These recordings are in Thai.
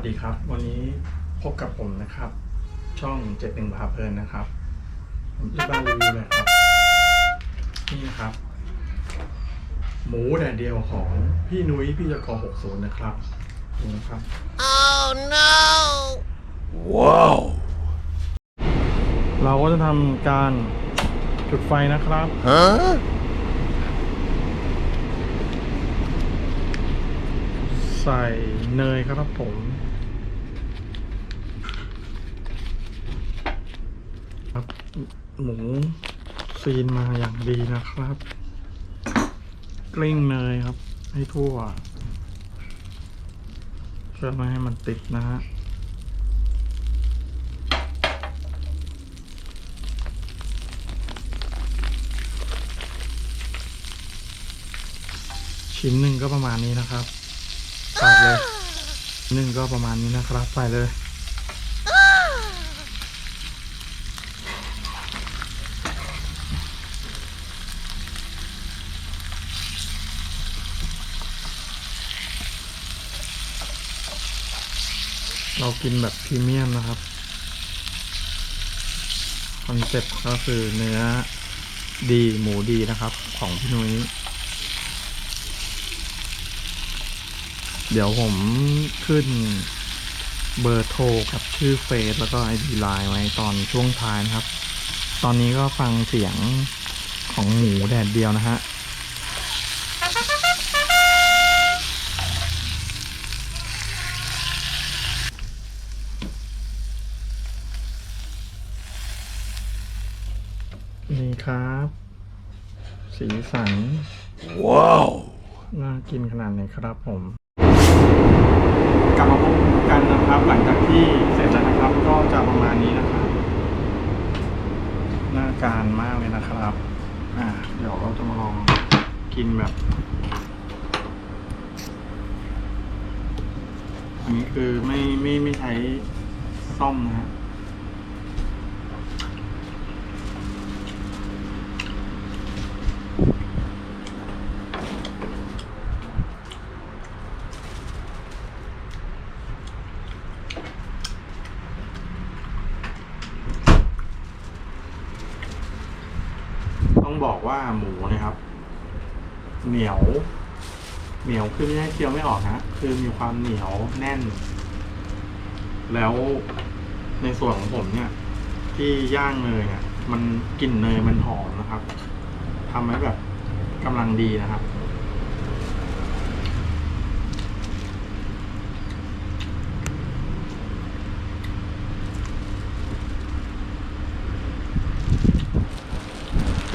วัสดีครับ วันนี้พบกับผมนะครับ ช่องเจ็ดหนึ่งพาเพลินนะครับผมจะมารีวิวเลยครับ นี่นะครับ หมูแดดเดียวของพี่นุ้ยพี่ยกหกศูนย์นะครับนี่นะครับ Oh no! เราก็จะทำการจุดไฟนะครับ Huh? ใส่เนยครับผมครับหมูซีนมาอย่างดีนะครับ กลิ้งเนยครับ ให้ทั่ว เพื่อไม่ให้มันติดนะฮะชิ้นหนึ่งก็ประมาณนี้นะครับ ใส่เลยหนึ่งก็ประมาณนี้นะครับใส่เลย เรากินแบบพรีเมียมนะครับคอนเซ็ปต์ก็คือเนื้อดีหมูดีนะครับ ของพี่นุ้ย เดี๋ยวผมขึ้นเบอร์โทรกับชื่อเฟซแล้วก็ไอดีไลน์ไว้ตอนช่วงท้ายนะครับ ตอนนี้ก็ฟังเสียงของหมูแดดเดียวนะฮะนี่ครับ สีสัน Wow! น่ากินขนาดไหนครับผม กลับมาพบกันนะครับ หลังจากที่เสร็จแล้วนะครับ ก็จะประมาณนี้นะครับ น่าการมากเลยนะครับ อ่า เราจะมาลองกินแบบ อันนี้คือไม่ไม่ไม่ใช้ซ่อมนะฮะ บอกว่าหมูเนะครับ เหนียว เหนียวคือไม่ใช่เคี้ยวไม่ออกนะคือมีความเหนียวแน่น แล้วในส่วนของผมเนี่ย ที่ย่างเนยเนี่ยมันกลิ่นเนยมันหอมนะครับทำให้แบบกำลังดีนะครับ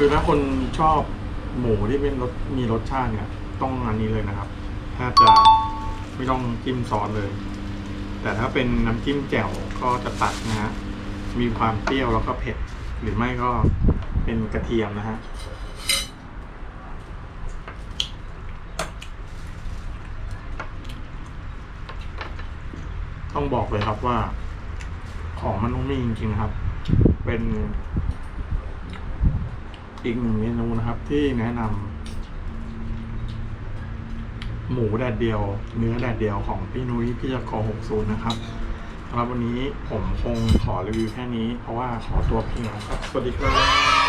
คือถ้าคนชอบหมูที่เป็นรสมีรสชาติเนี่ย ต้องอันนี้เลยนะครับแทบจะไม่ต้องจิ้มซอสเลย แต่ถ้าเป็นน้ำจิ้มแจ่วก็จะตัดนะฮะมีความเปรี้ยวแล้วก็เผ็ด หรือไม่ก็เป็นกระเทียมนะฮะต้องบอกเลยครับว่า ของมันต้องมีจริงๆครับ เป็น อีกหนึ่งเมนูนะครับ ที่แนะนำหมูแดดเดียว เนื้อแดดเดียวของพี่นุ้ยพี่จะกอ60 นะครับสำหรับวันนี้ผมคงขอรีวิวแค่นี้ เพราะว่าขอตัวเพียงครับ สวัสดีครับ